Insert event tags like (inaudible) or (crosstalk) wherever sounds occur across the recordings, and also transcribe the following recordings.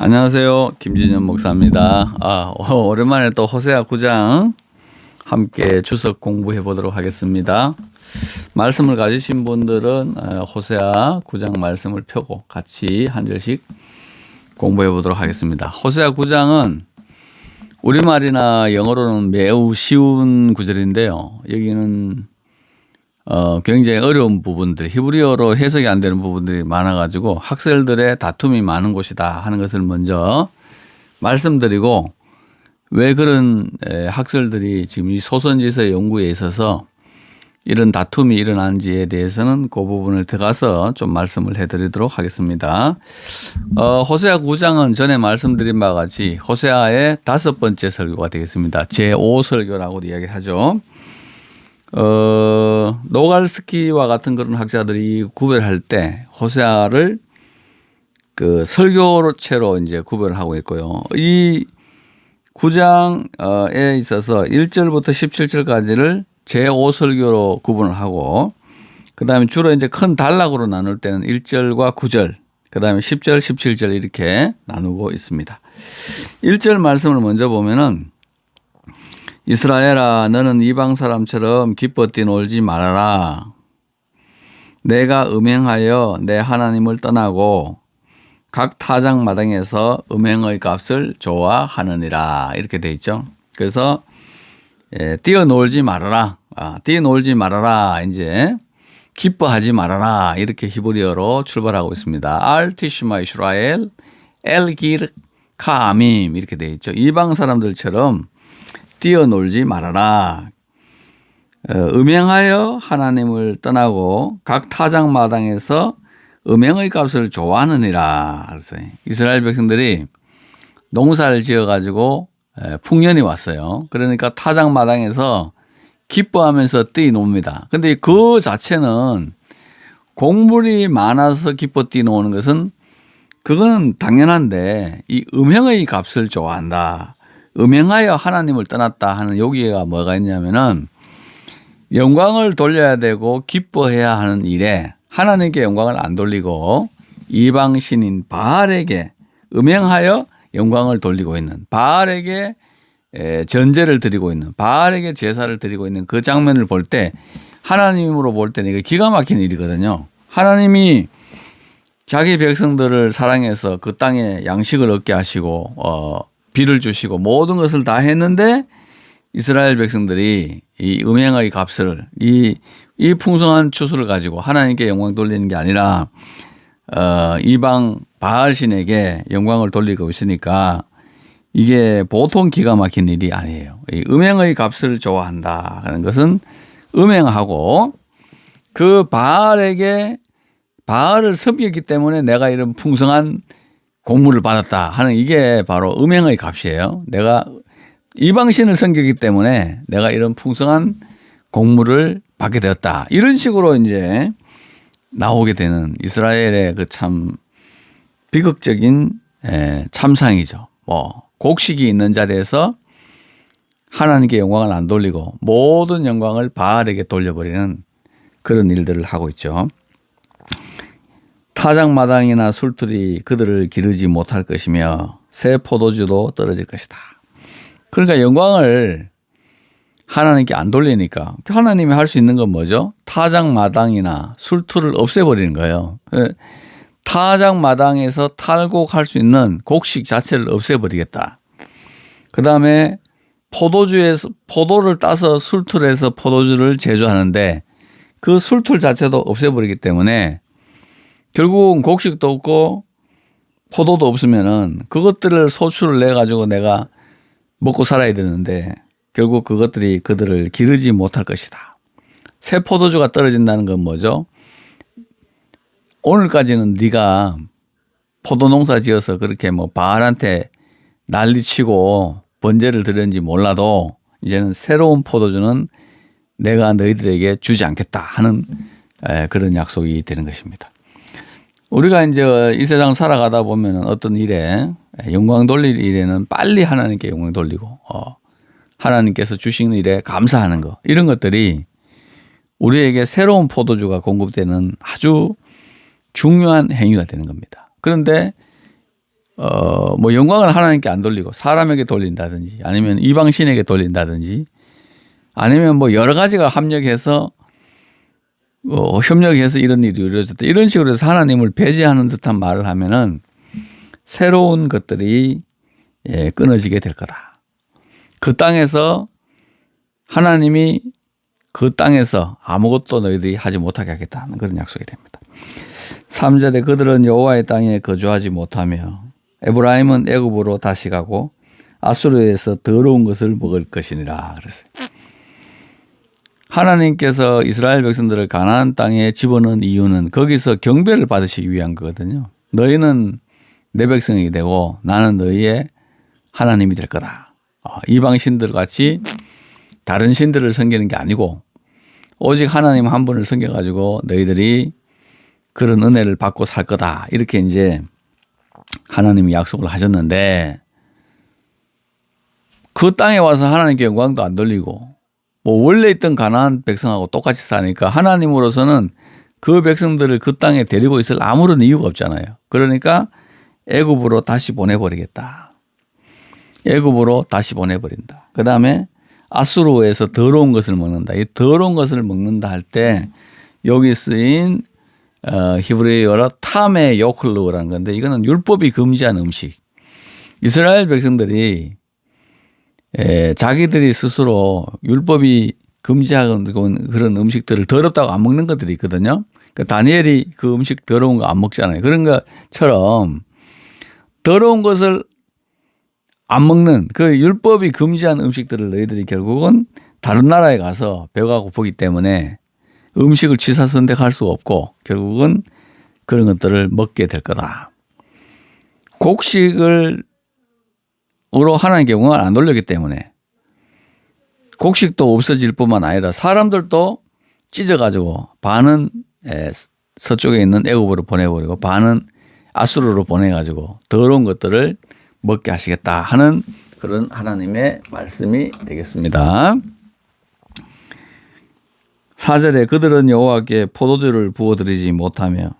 안녕하세요. 김진현 목사입니다. 아, 오랜만에 또 호세아 9장 함께 추석 공부해 보도록 하겠습니다. 말씀을 가지신 분들은 어, 호세아 9장 말씀을 펴고 같이 한 절씩 공부해 보도록 하겠습니다. 호세아 9장은 우리말이나 영어로는 매우 쉬운 구절인데요. 여기는 어, 굉장히 어려운 부분들, 히브리어로 해석이 안 되는 부분들이 많아가지고 학생들의 다툼이 많은 곳이다 하는 것을 먼저 말씀드리고 왜 그런 학설들이 지금 이 소선지서 연구에 있어서 이런 다툼이 일어난지에 대해서는 그 부분을 들어가서 좀 말씀을 해드리도록 하겠습니다. 어, 호세아 9장은 전에 말씀드린 바와 같이 호세아의 다섯 번째 설교가 되겠습니다. 제5설교라고 이야기하죠. 어, 노갈스키와 같은 그런 학자들이 구별할 때 호세아를 그 설교체로 이제 구별을 하고 있고요. 이 9장에 있어서 1절부터 17절까지를 제5설교로 구분을 하고 그다음에 주로 이제 큰 단락으로 나눌 때는 1절과 9절 그다음에 10절, 17절 이렇게 나누고 있습니다. 1절 말씀을 먼저 보면은 이스라엘아 너는 이방 사람처럼 기뻐 뛰놀지 말아라. 내가 음행하여 내 하나님을 떠나고 각 타작 마당에서 음행의 값을 좋아하느니라 이렇게 돼 있죠. 그래서 예, 뛰어놀지 말아라. 아, 뛰어놀지 말아라. 이제 기뻐하지 말아라. 이렇게 히브리어로 출발하고 있습니다. 알티슈마 이스라엘 엘길 카암임 이렇게 돼 있죠. 이방 사람들처럼 뛰어놀지 말아라. 어, 음행하여 하나님을 떠나고 각 타작 마당에서 음행의 값을 좋아하느니라. 그래서 이스라엘 백성들이 농사를 지어 가지고 풍년이 왔어요. 그러니까 타작 마당에서 기뻐하면서 뛰노니다. 근데 그 자체는 곡물이 많아서 기뻐 뛰노는 것은 그거는 당연한데 이 음행의 값을 좋아한다. 음행하여 하나님을 떠났다 하는 여기가 뭐가 있냐면은 영광을 돌려야 되고 기뻐해야 하는 일에 하나님께 영광을 안 돌리고 이방 신인 바알에게 음행하여 영광을 돌리고 있는 바알에게 전제를 드리고 있는 바알에게 제사를 드리고 있는 그 장면을 볼 때 하나님으로 볼 때는 이거 기가 막힌 일이거든요. 하나님이 자기 백성들을 사랑해서 그 땅에 양식을 얻게 하시고 어 비를 주시고 모든 것을 다 했는데 이스라엘 백성들이 이 음행의 값을 이, 이 풍성한 추수를 가지고 하나님께 영광 돌리는 게 아니라 어, 이방 바알신에게 영광을 돌리고 있으니까 이게 보통 기가 막힌 일이 아니에요. 이 음행의 값을 좋아한다 하는 것은 음행하고 그 바알에게 바알을 섬겼기 때문에 내가 이런 풍성한 공물을 받았다 하는 이게 바로 음행의 값이에요. 내가 이방신을 섬기기 때문에 내가 이런 풍성한 공물을 받게 되었다. 이런 식으로 이제 나오게 되는 이스라엘의 그 참 비극적인 참상이죠. 뭐 곡식이 있는 자리에서 하나님께 영광을 안 돌리고 모든 영광을 바알에게 돌려버리는 그런 일들을 하고 있죠. 타작마당이나 술틀이 그들을 기르지 못할 것이며 새 포도주도 떨어질 것이다. 그러니까 영광을 하나님께 안 돌리니까 하나님이 할 수 있는 건 뭐죠? 타작마당이나 술틀을 없애버리는 거예요. 예. 타작마당에서 탈곡할 수 있는 곡식 자체를 없애버리겠다. 그 다음에 포도주에서 포도를 따서 술틀에서 포도주를 제조하는데 그 술틀 자체도 없애버리기 때문에 결국은 곡식도 없고 포도도 없으면은 그것들을 소출을 내 가지고 내가 먹고 살아야 되는데 결국 그것들이 그들을 기르지 못할 것이다. 새 포도주가 떨어진다는 건 뭐죠? 오늘까지는 네가 포도 농사 지어서 그렇게 뭐 바알한테 난리치고 번제를 드렸는지 몰라도 이제는 새로운 포도주는 내가 너희들에게 주지 않겠다 하는 그런 약속이 되는 것입니다. 우리가 이제 이 세상 살아가다 보면 어떤 일에 영광 돌릴 일에는 빨리 하나님께 영광 돌리고 어 하나님께서 주신 일에 감사하는 거 이런 것들이 우리에게 새로운 포도주가 공급되는 아주 중요한 행위가 되는 겁니다. 그런데 어, 뭐 영광을 하나님께 안 돌리고 사람에게 돌린다든지 아니면 이방 신에게 돌린다든지 아니면 뭐 여러 가지가 합력해서 어, 협력해서 이런 일이 이루어졌다. 이런 식으로 해서 하나님을 배제하는 듯한 말을 하면은 새로운 것들이 예, 끊어지게 될 거다. 그 땅에서 하나님이 그 땅에서 아무것도 너희들이 하지 못하게 하겠다는 그런 약속이 됩니다. 3절에 그들은 여호와의 땅에 거주하지 못하며 에브라임은 애굽으로 다시 가고 아수르에서 더러운 것을 먹을 것이니라 그랬어요. 하나님께서 이스라엘 백성들을 가나안 땅에 집어넣은 이유는 거기서 경배를 받으시기 위한 거거든요. 너희는 내 백성이 되고 나는 너희의 하나님이 될 거다. 어, 이방 신들 같이 다른 신들을 섬기는 게 아니고 오직 하나님 한 분을 섬겨 가지고 너희들이 그런 은혜를 받고 살 거다. 이렇게 이제 하나님이 약속을 하셨는데 그 땅에 와서 하나님께 영광도 안 돌리고 뭐 원래 있던 가나안 백성하고 똑같이 사니까 하나님으로서는 그 백성들을 그 땅에 데리고 있을 아무런 이유가 없잖아요. 그러니까 애굽으로 다시 보내버리겠다. 애굽으로 다시 보내버린다. 그 다음에 아수르에서 더러운 것을 먹는다. 이 더러운 것을 먹는다 할 때 여기 쓰인 어, 히브리어로 탐의 요클루라는 건데 이거는 율법이 금지한 음식. 이스라엘 백성들이 에, 자기들이 스스로 율법이 금지하는 그런 음식들을 더럽다고 안 먹는 것들이 있거든요. 그 다니엘이 그 음식 더러운 거 안 먹잖아요. 그런 것처럼 더러운 것을 안 먹는 그 율법이 금지한 음식들을 너희들이 결국은 다른 나라에 가서 배워가고 보기 때문에 음식을 취사 선택할 수 없고 결국은 그런 것들을 먹게 될 거다. 곡식을 으로 하나님께 영광을 안 돌렸기 때문에 곡식도 없어질 뿐만 아니라 사람들도 찢어가지고 반은 서쪽에 있는 애굽으로 보내버리고 반은 아수르로 보내가지고 더러운 것들을 먹게 하시겠다 하는 그런 하나님의 말씀이 되겠습니다. 사절에 그들은 여호와께 포도주를 부어드리지 못하며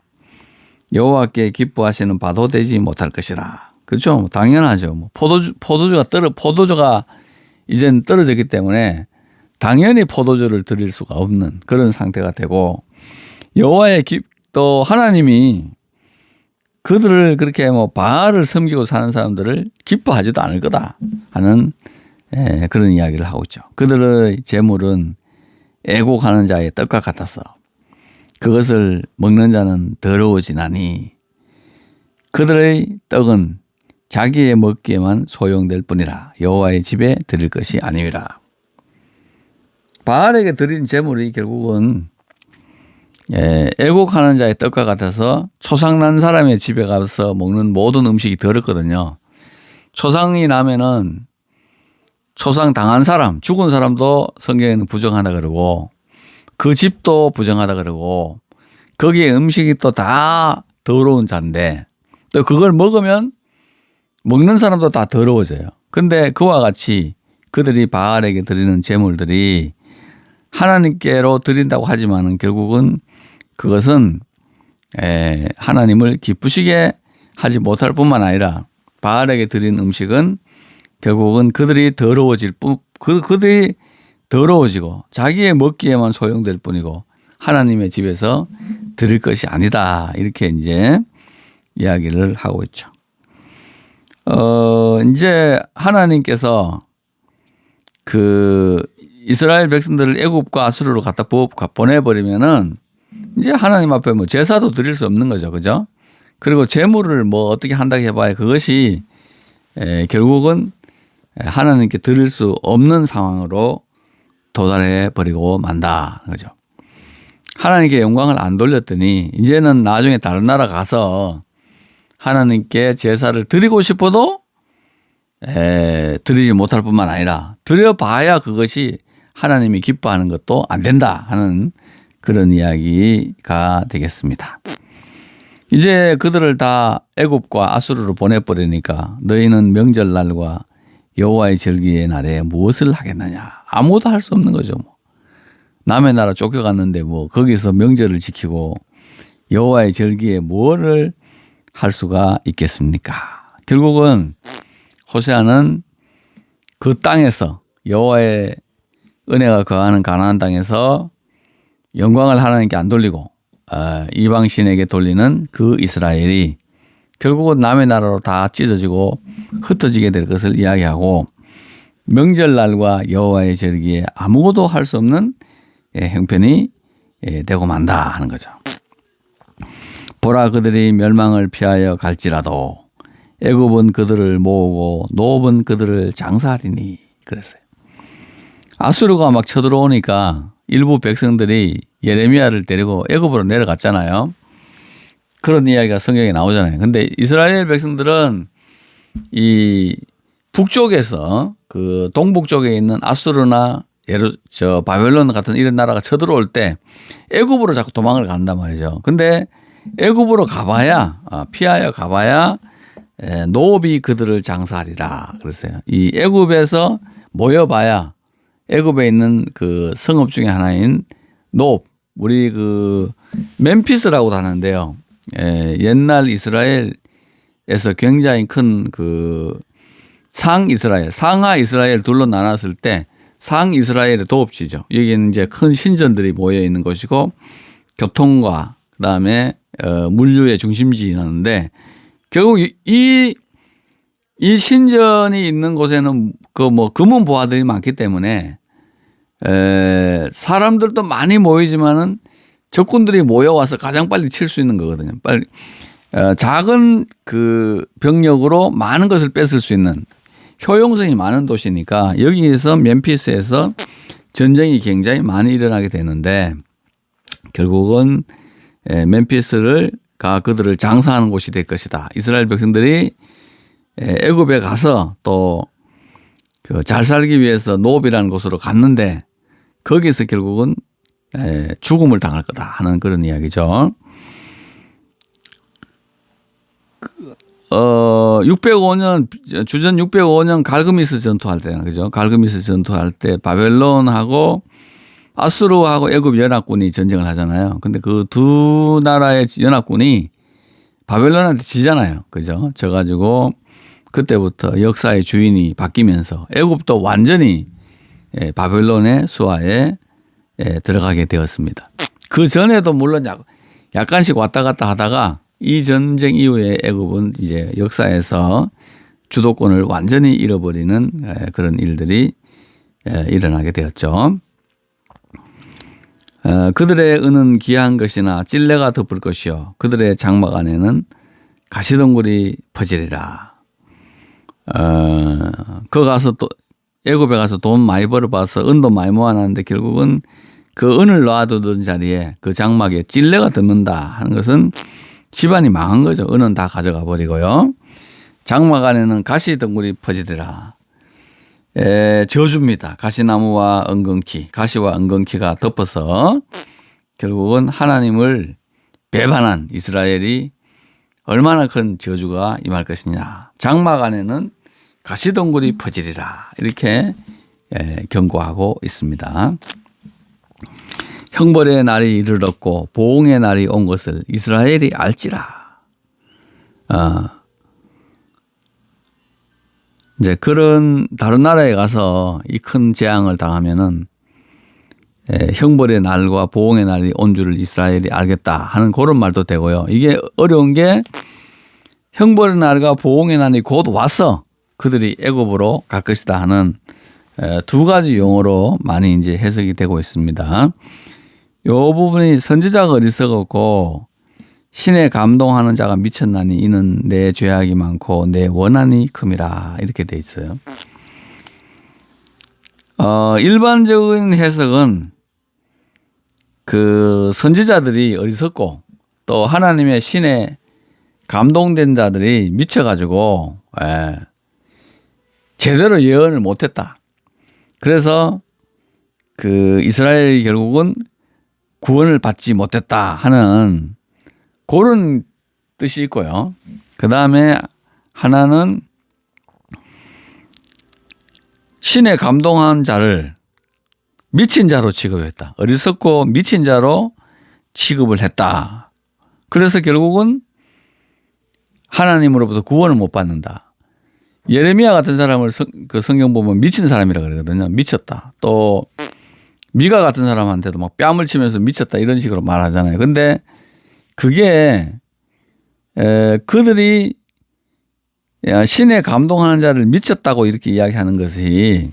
여호와께 기뻐하시는 바도 되지 못할 것이라. 그렇죠. 뭐 당연하죠. 뭐 포도주, 포도주가 떨어, 포도주가 이젠 떨어졌기 때문에 당연히 포도주를 드릴 수가 없는 그런 상태가 되고 여호와의 기, 또 하나님이 그들을 그렇게 뭐 바알을 섬기고 사는 사람들을 기뻐하지도 않을 거다 하는 예, 그런 이야기를 하고 있죠. 그들의 재물은 애고가는 자의 떡과 같아서 그것을 먹는 자는 더러워지나니 그들의 떡은 자기의 먹기에만 소용될 뿐이라 여호와의 집에 드릴 것이 아니라 바알에게 드린 재물이 결국은 예, 애곡하는 자의 떡과 같아서 초상난 사람의 집에 가서 먹는 모든 음식이 더럽거든요. 초상이 나면은 초상 당한 사람, 죽은 사람도 성경에는 부정하다 그러고 그 집도 부정하다 그러고 거기에 음식이 또 다 더러운 자인데 또 그걸 먹으면 먹는 사람도 다 더러워져요. 근데 그와 같이 그들이 바알에게 드리는 제물들이 하나님께로 드린다고 하지만은 결국은 그것은 에 하나님을 기쁘시게 하지 못할 뿐만 아니라 바알에게 드린 음식은 결국은 그들이 더러워질 뿐, 그, 그들이 더러워지고 자기의 먹기에만 소용될 뿐이고 하나님의 집에서 드릴 것이 아니다. 이렇게 이제 이야기를 하고 있죠. 어, 이제 하나님께서 그 이스라엘 백성들을 애굽과 아수르로 갖다 보내버리면은 이제 하나님 앞에 뭐 제사도 드릴 수 없는 거죠. 그죠? 그리고 재물을 뭐 어떻게 한다고 해봐야 그것이 에, 결국은 하나님께 드릴 수 없는 상황으로 도달해 버리고 만다. 그죠? 하나님께 영광을 안 돌렸더니 이제는 나중에 다른 나라 가서 하나님께 제사를 드리고 싶어도 에, 드리지 못할 뿐만 아니라 드려봐야 그것이 하나님이 기뻐하는 것도 안 된다 하는 그런 이야기가 되겠습니다. 이제 그들을 다 애굽과 아수르로 보내버리니까 너희는 명절날과 여호와의 절기의 날에 무엇을 하겠느냐 아무도 할 수 없는 거죠. 뭐. 남의 나라 쫓겨갔는데 뭐 거기서 명절을 지키고 여호와의 절기에 뭐를 할 수가 있겠습니까? 결국은 호세아는 그 땅에서 여호와의 은혜가 거하는 가나안 땅에서 영광을 하나님께 안 돌리고 어, 이방 신에게 돌리는 그 이스라엘이 결국은 남의 나라로 다 찢어지고 흩어지게 될 것을 이야기하고 명절날과 여호와의 절기에 아무것도 할 수 없는 예, 형편이 예, 되고 만다 하는 거죠. 보라 그들이 멸망을 피하여 갈지라도 애굽은 그들을 모으고 노업은 그들을 장사하리니 그랬어요. 아수르가 막 쳐들어오니까 일부 백성들이 예레미야를 데리고 애굽으로 내려갔잖아요. 그런 이야기가 성경에 나오잖아요. 근데 이스라엘 백성들은 이 북쪽에서 그 동북 쪽에 있는 아수르나 예루 저 바벨론 같은 이런 나라가 쳐들어올 때 애굽으로 자꾸 도망을 간단 말이죠. 근데 애굽으로 가봐야 아, 피하여 가봐야 에, 노업이 그들을 장사하리라 그랬어요. 이 애굽에서 모여봐야 애굽에 있는 그 성읍 중에 하나인 노업 우리 그 멤피스라고도 하는데요. 에, 옛날 이스라엘에서 굉장히 큰 그 상 이스라엘, 상하 이스라엘 둘로 나눴을 때 상 이스라엘의 도읍지죠. 여기는 이제 큰 신전들이 모여 있는 곳이고 교통과 그다음에 어, 물류의 중심지였는데 결국 이, 이, 이 신전이 있는 곳에는 그 뭐 금은 보화들이 많기 때문에 에, 사람들도 많이 모이지만은 적군들이 모여와서 가장 빨리 칠 수 있는 거거든요. 빨리 어, 작은 그 병력으로 많은 것을 뺏을 수 있는 효용성이 많은 도시니까 여기에서 멤피스에서 전쟁이 굉장히 많이 일어나게 되는데 결국은 에, 멤피스를 가 그들을 장사하는 곳이 될 것이다. 이스라엘 백성들이 에, 애굽에 가서 또 그 잘 살기 위해서 노업이라는 곳으로 갔는데 거기서 결국은 에, 죽음을 당할 거다 하는 그런 이야기죠. 어, 605년, 주전 605년 갈그미스 전투할 때는, 그죠? 갈그미스 전투할 때 바벨론하고 아수르하고 애굽 연합군이 전쟁을 하잖아요. 근데 그 두 나라의 연합군이 바벨론한테 지잖아요. 그죠? 져가지고 그때부터 역사의 주인이 바뀌면서 애굽도 완전히 예, 바벨론의 수하에 예, 들어가게 되었습니다. 그 전에도 물론 약간씩 왔다 갔다 하다가 이 전쟁 이후에 애굽은 이제 역사에서 주도권을 완전히 잃어버리는 그런 일들이 일어나게 되었죠. 어, 그들의 은은 귀한 것이나 찔레가 덮을 것이요 그들의 장막 안에는 가시덩굴이 퍼지리라. 어, 그 가서 또 애굽에 가서 돈 많이 벌어봐서 은도 많이 모아놨는데 결국은 그 은을 놔두던 자리에 그 장막에 찔레가 덮는다 하는 것은 집안이 망한 거죠. 은은 다 가져가 버리고요. 장막 안에는 가시 덩굴이 퍼지더라. 에, 저주입니다. 가시나무와 엉겅퀴, 가시와 엉겅퀴가 덮어서 결국은 하나님을 배반한 이스라엘이 얼마나 큰 저주가 임할 것이냐. 장막 안에는 가시덩굴이 퍼지리라. 이렇게 에, 경고하고 있습니다. 형벌의 날이 이르렀고 보응의 날이 온 것을 이스라엘이 알지라. 아, 이제 그런 다른 나라에 가서 이 큰 재앙을 당하면은 에, 형벌의 날과 보응의 날이 온 줄을 이스라엘이 알겠다 하는 그런 말도 되고요. 이게 어려운 게 형벌의 날과 보응의 날이 곧 와서 그들이 애굽으로 갈 것이다 하는 에, 두 가지 용어로 많이 이제 해석이 되고 있습니다. 요 부분이 선지자가 어리석었고 신에 감동하는 자가 미쳤나니 이는 내 죄악이 많고 내 원한이 큼이라 이렇게 돼 있어요. 어, 일반적인 해석은 그 선지자들이 어리석고 또 하나님의 신에 감동된 자들이 미쳐가지고 예, 제대로 예언을 못했다. 그래서 그 이스라엘이 결국은 구원을 받지 못했다 하는 그런 뜻이 있고요. 그 다음에 하나는 신에 감동한 자를 미친 자로 취급했다. 어리석고 미친 자로 취급을 했다. 그래서 결국은 하나님으로부터 구원을 못 받는다. 예레미야 같은 사람을 성, 그 성경 보면 미친 사람이라 그러거든요. 미쳤다. 또 미가 같은 사람한테도 막 뺨을 치면서 미쳤다 이런 식으로 말하잖아요. 근데 그게 에, 그들이 신에 감동하는 자를 미쳤다고 이렇게 이야기하는 것이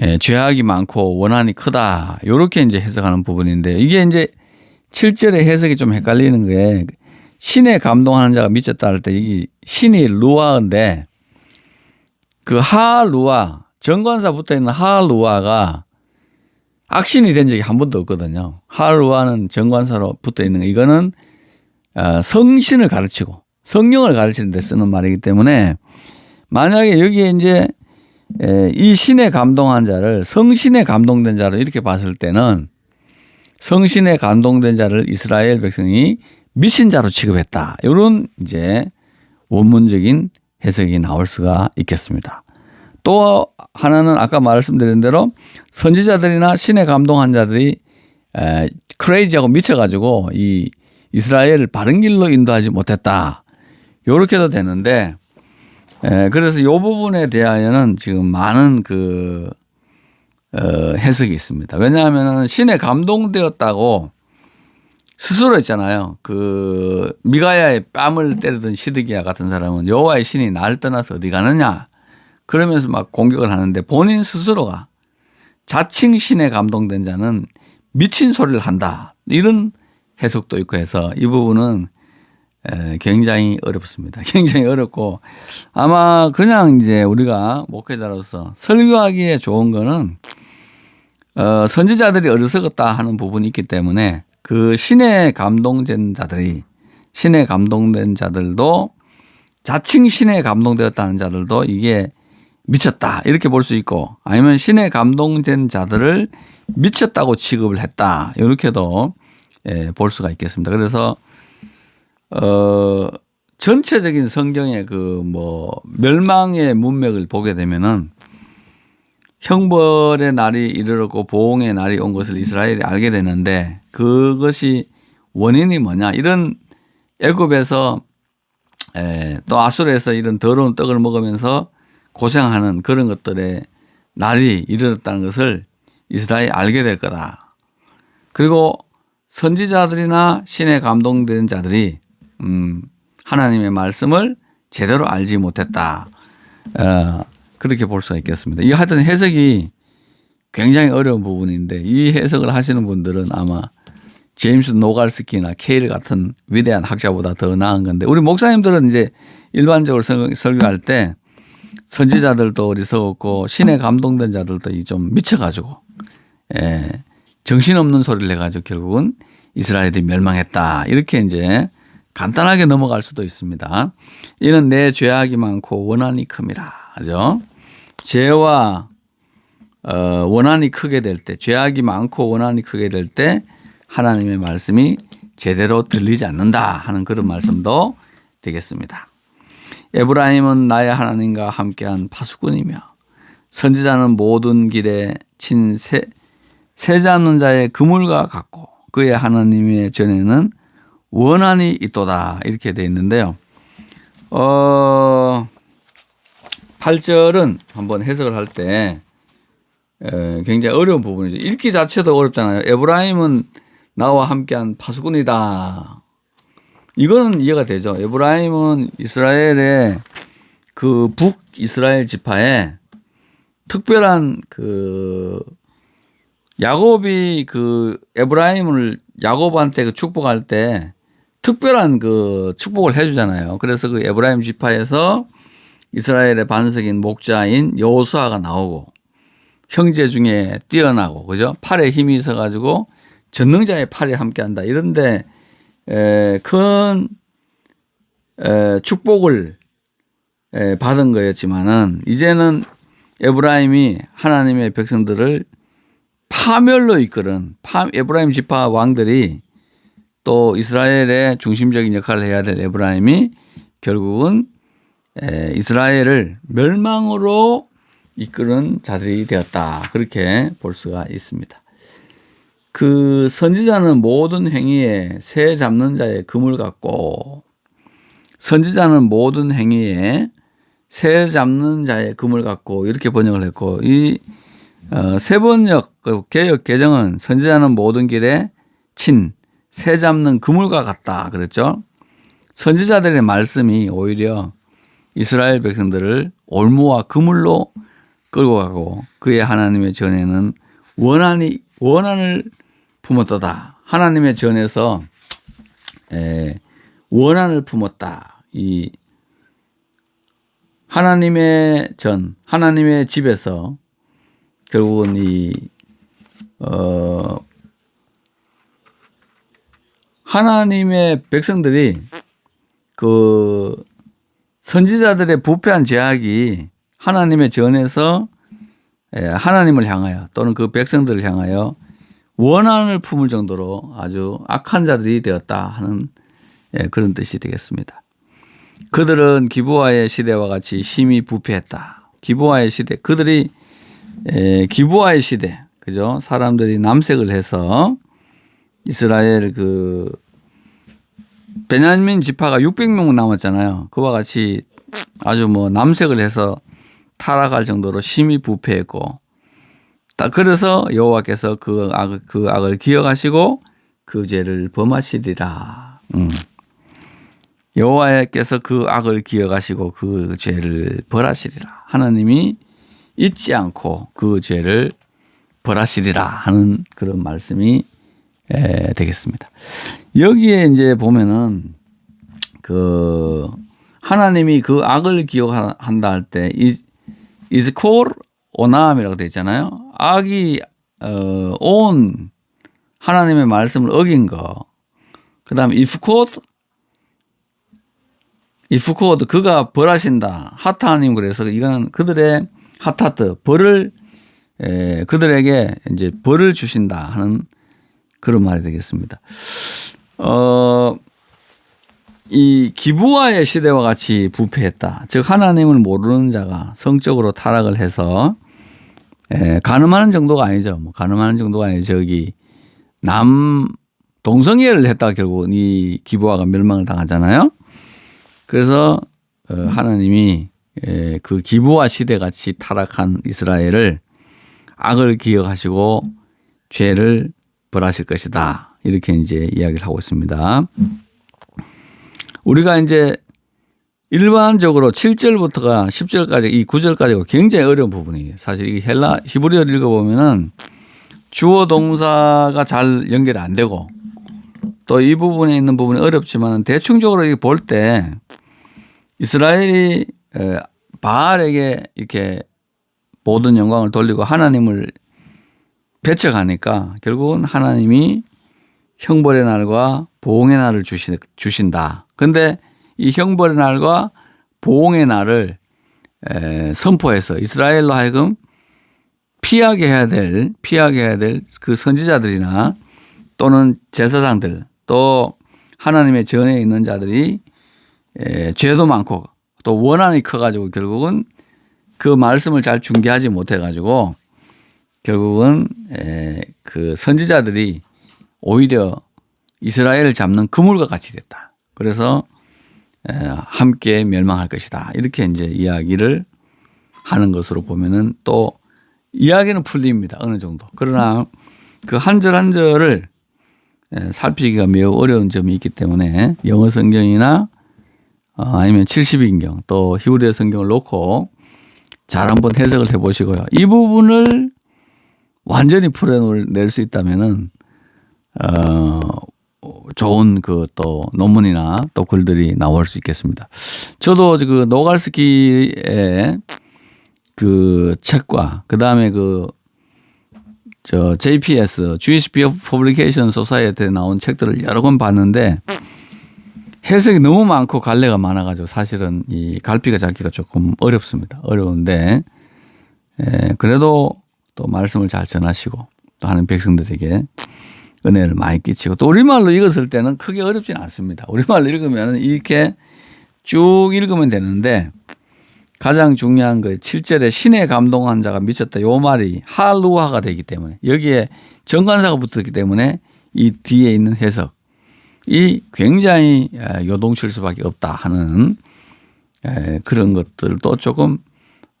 예, 죄악이 많고 원한이 크다. 요렇게 이제 해석하는 부분인데 이게 이제 7절의 해석이 좀 헷갈리는 게 신에 감동하는 자가 미쳤다 할 때 이게 신이 루아인데 그 하루아 정관사 붙어 있는 하루아가 악신이 된 적이 한 번도 없거든요. 하루아는 정관사로 붙어 있는 거 이거는 어, 성신을 가르치고 성령을 가르치는 데 쓰는 말이기 때문에 만약에 여기에 이제 이 신에 감동한 자를 성신에 감동된 자로 이렇게 봤을 때는 성신에 감동된 자를 이스라엘 백성이 미신 자로 취급했다. 이런 이제 원문적인 해석이 나올 수가 있겠습니다. 또 하나는 아까 말씀드린 대로 선지자들이나 신에 감동한 자들이 에, 크레이지하고 미쳐가지고 이 이스라엘을 바른 길로 인도하지 못했다. 요렇게도 되는데 에, 그래서 요 부분에 대하여는 지금 많은 그 어, 해석이 있습니다. 왜냐하면은 신에 감동되었다고 스스로 했잖아요. 그 미가야의 뺨을 때리던 시드기야 같은 사람은 여호와의 신이 나를 떠나서 어디 가느냐 그러면서 막 공격을 하는데 본인 스스로가 자칭 신에 감동된 자는 미친 소리를 한다 이런 해석도 있고 해서 이 부분은 굉장히 어렵습니다. (laughs) 굉장히 어렵고 아마 그냥 이제 우리가 목회자로서 설교하기에 좋은 거는 어, 선지자들이 어리석었다 하는 부분이 있기 때문에 그 신에 감동된 자들이 신에 감동된 자들도 자칭 신에 감동되었다는 자들도 이게 미쳤다. 이렇게 볼 수 있고 아니면 신에 감동된 자들을 미쳤다고 취급을 했다. 이렇게도 예, 볼 수가 있겠습니다. 그래서 어 전체적인 성경의 그 뭐 멸망의 문맥을 보게 되면은 형벌의 날이 이르렀고 보응의 날이 온 것을 이스라엘이 알게 되는데 그것이 원인이 뭐냐? 이런 애굽에서 또 아수르에서 이런 더러운 떡을 먹으면서 고생하는 그런 것들의 날이 이르렀다는 것을 이스라엘이 알게 될 거다. 그리고 선지자들이나 신에 감동된 자들이 음 하나님의 말씀을 제대로 알지 못했다. 어, 그렇게 볼 수가 있겠습니다. 이 하여튼 해석이 굉장히 어려운 부분인데 이 해석을 하시는 분들은 아마 제임스 노갈스키나 케일 같은 위대한 학자보다 더 나은 건데 우리 목사님들은 이제 일반적으로 설교할 때 선지자들도 어리석었고 신에 감동된 자들도 좀 미쳐가지고 예, 정신없는 소리를 해가지고 결국은 이스라엘이 멸망했다 이렇게 이제 간단하게 넘어갈 수도 있습니다. 이는 내 죄악이 많고 원한이 큼이라 하죠. 죄와 어, 원한이 크게 될 때, 죄악이 많고 원한이 크게 될 때 하나님의 말씀이 제대로 들리지 않는다 하는 그런 말씀도 되겠습니다. 에브라임은 나의 하나님과 함께한 파수꾼이며 선지자는 모든 길에 친 세, 세자는 자의 그물과 같고 그의 하나님의 전에는 원한이 있도다 이렇게 되어 있는데요. 어, 8절은 한번 해석을 할 때 굉장히 어려운 부분이죠. 읽기 자체도 어렵잖아요. 에브라임은 나와 함께한 파수꾼이다. 이거는 이해가 되죠. 에브라임은 이스라엘의 그 북이스라엘 지파에 특별한 그 야곱이 그 에브라임을 야곱한테 그 축복할 때 특별한 그 축복을 해주잖아요. 그래서 그 에브라임 지파에서 이스라엘의 반석인 목자인 여호수아가 나오고 형제 중에 뛰어나고 그죠? 팔에 힘이 있어 가지고 전능자의 팔에 함께한다. 이런데 큰 축복을 받은 거였지만은 이제는 에브라임이 하나님의 백성들을 파멸로 이끌은 파, 에브라임 지파 왕들이 또 이스라엘의 중심적인 역할을 해야 될 에브라임이 결국은 이스라엘을 멸망으로 이끄는 자들이 되었다. 그렇게 볼 수가 있습니다. 그 선지자는 모든 행위에 새 잡는 자의 금을 갖고 선지자는 모든 행위에 새 잡는 자의 금을 갖고 이렇게 번역을 했고 이 어, 세번역 그 개혁 개정은 선지자는 모든 길에 친 새 잡는 그물과 같다 그랬죠. 선지자들의 말씀이 오히려 이스라엘 백성들을 올무와 그물로 끌고 가고 그의 하나님의 전에는 원한이 원한을 품었다. 하나님의 전에서 에, 원한을 품었다. 이 하나님의 전, 하나님의 집에서 결국은 이, 어, 하나님의 백성들이 그 선지자들의 부패한 죄악이 하나님의 전에서 예, 하나님을 향하여 또는 그 백성들을 향하여 원한을 품을 정도로 아주 악한 자들이 되었다 하는 예, 그런 뜻이 되겠습니다. 그들은 기부와의 시대와 같이 심히 부패했다. 기부와의 시대, 그들이 에, 기부와의 시대, 그죠? 사람들이 남색을 해서 이스라엘 그 베냐민 지파가 600명 남았잖아요. 그와 같이 아주 뭐 남색을 해서 타락할 정도로 심히 부패했고, 딱 그래서 여호와께서 그 악, 그 악을 기억하시고 그 죄를 범하시리라. 음. 여호와께서 그 악을 기억하시고 그 죄를 벌하시리라. 하나님이 잊지 않고 그 죄를 벌하시리라 하는 그런 말씀이 되겠습니다. 여기에 이제 보면은 그 하나님이 그 악을 기억한다 할 때 is called 오남이라고 되어 있잖아요. 악이 어, 온 하나님의 말씀을 어긴 거. if called 이프코드 그가 벌하신다. 하타님 그래서 이거는 그들의 하타트 벌을 에, 그들에게 이제 벌을 주신다 하는 그런 말이 되겠습니다. 어, 이 기부와의 시대와 같이 부패했다. 즉 하나님을 모르는 자가 성적으로 타락을 해서 에, 가늠하는 정도가 아니죠. 뭐 가늠하는 정도가 아니죠. 저기 남 동성애를 했다가 결국 이 기부와가 멸망을 당하잖아요. 그래서 어, 하나님이 그 기부와 시대 같이 타락한 이스라엘을 악을 기억하시고 죄를 벌하실 것이다. 이렇게 이제 이야기를 하고 있습니다. 우리가 이제 일반적으로 7절부터가 10절까지 이 9절까지가 굉장히 어려운 부분이에요. 사실 이 헬라 히브리어를 읽어보면은 주어 동사가 잘 연결이 안 되고 또 이 부분에 있는 부분이 어렵지만 대충적으로 볼 때 이스라엘이 바알에게 이렇게 모든 영광을 돌리고 하나님을 배척하니까 결국은 하나님이 형벌의 날과 보응의 날을 주신, 주신다. 근데 이 형벌의 날과 보응의 날을 선포해서 이스라엘로 하여금 피하게 해야 될, 피하게 해야 될 그 선지자들이나 또는 제사장들 또 하나님의 전에 있는 자들이 에, 죄도 많고 또 원한이 커가지고 결국은 그 말씀을 잘 중계하지 못해가지고 결국은 에, 그 선지자들이 오히려 이스라엘을 잡는 그물과 같이 됐다. 그래서 에, 함께 멸망할 것이다. 이렇게 이제 이야기를 하는 것으로 보면은 또 이야기는 풀립니다. 어느 정도. 그러나 그 한 절 한 절을 살피기가 매우 어려운 점이 있기 때문에 영어 성경이나 어, 아니면 70인경 또 히브리어 성경을 놓고 잘 한번 해석을 해 보시고요. 이 부분을 완전히 풀어낼 수 있다면은 어 좋은 그 또 논문이나 또 글들이 나올 수 있겠습니다. 저도 그 노갈스키의 그 책과 그 다음에 그 저 JPS Jewish Publication Society에 나온 책들을 여러 권 봤는데 해석이 너무 많고 갈래가 많아가지고 사실은 이 갈피가 잡기가 조금 어렵습니다. 어려운데 에, 그래도 또 말씀을 잘 전하시고 또 하는 백성들에게 은혜를 많이 끼치고 또 우리말로 읽었을 때는 크게 어렵지는 않습니다. 우리말로 읽으면 이렇게 쭉 읽으면 되는데 가장 중요한 그 7절에 신의 감동한 자가 미쳤다. 요 말이 할루화가 되기 때문에 여기에 정관사가 붙었기 때문에 이 뒤에 있는 해석 굉장히 에, 요동칠 수밖에 없다 하는 에, 그런 것들도 조금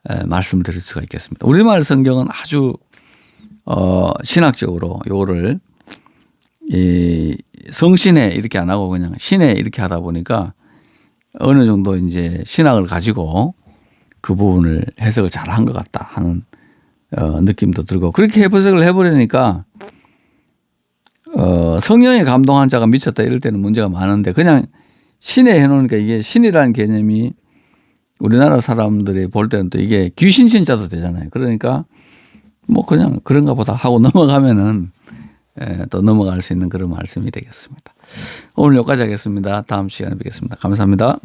에, 말씀드릴 수가 있겠습니다. 우리말 성경은 아주 어, 신학적으로 요거를 이 성신에 이렇게 안 하고 그냥 신에 이렇게 하다 보니까 어느 정도 이제 신학을 가지고 그 부분을 해석을 잘 한 것 같다 하는 어, 느낌도 들고 그렇게 해석을 해버리니까 어, 성령에 감동한 자가 미쳤다 이럴 때는 문제가 많은데 그냥 신에 해놓으니까 이게 신이라는 개념이 우리나라 사람들이 볼 때는 또 이게 귀신 신자도 되잖아요. 그러니까 뭐 그냥 그런가 보다 하고 (laughs) 넘어가면은 예, 또 넘어갈 수 있는 그런 말씀이 되겠습니다. 오늘 여기까지 하겠습니다. 다음 시간에 뵙겠습니다. 감사합니다.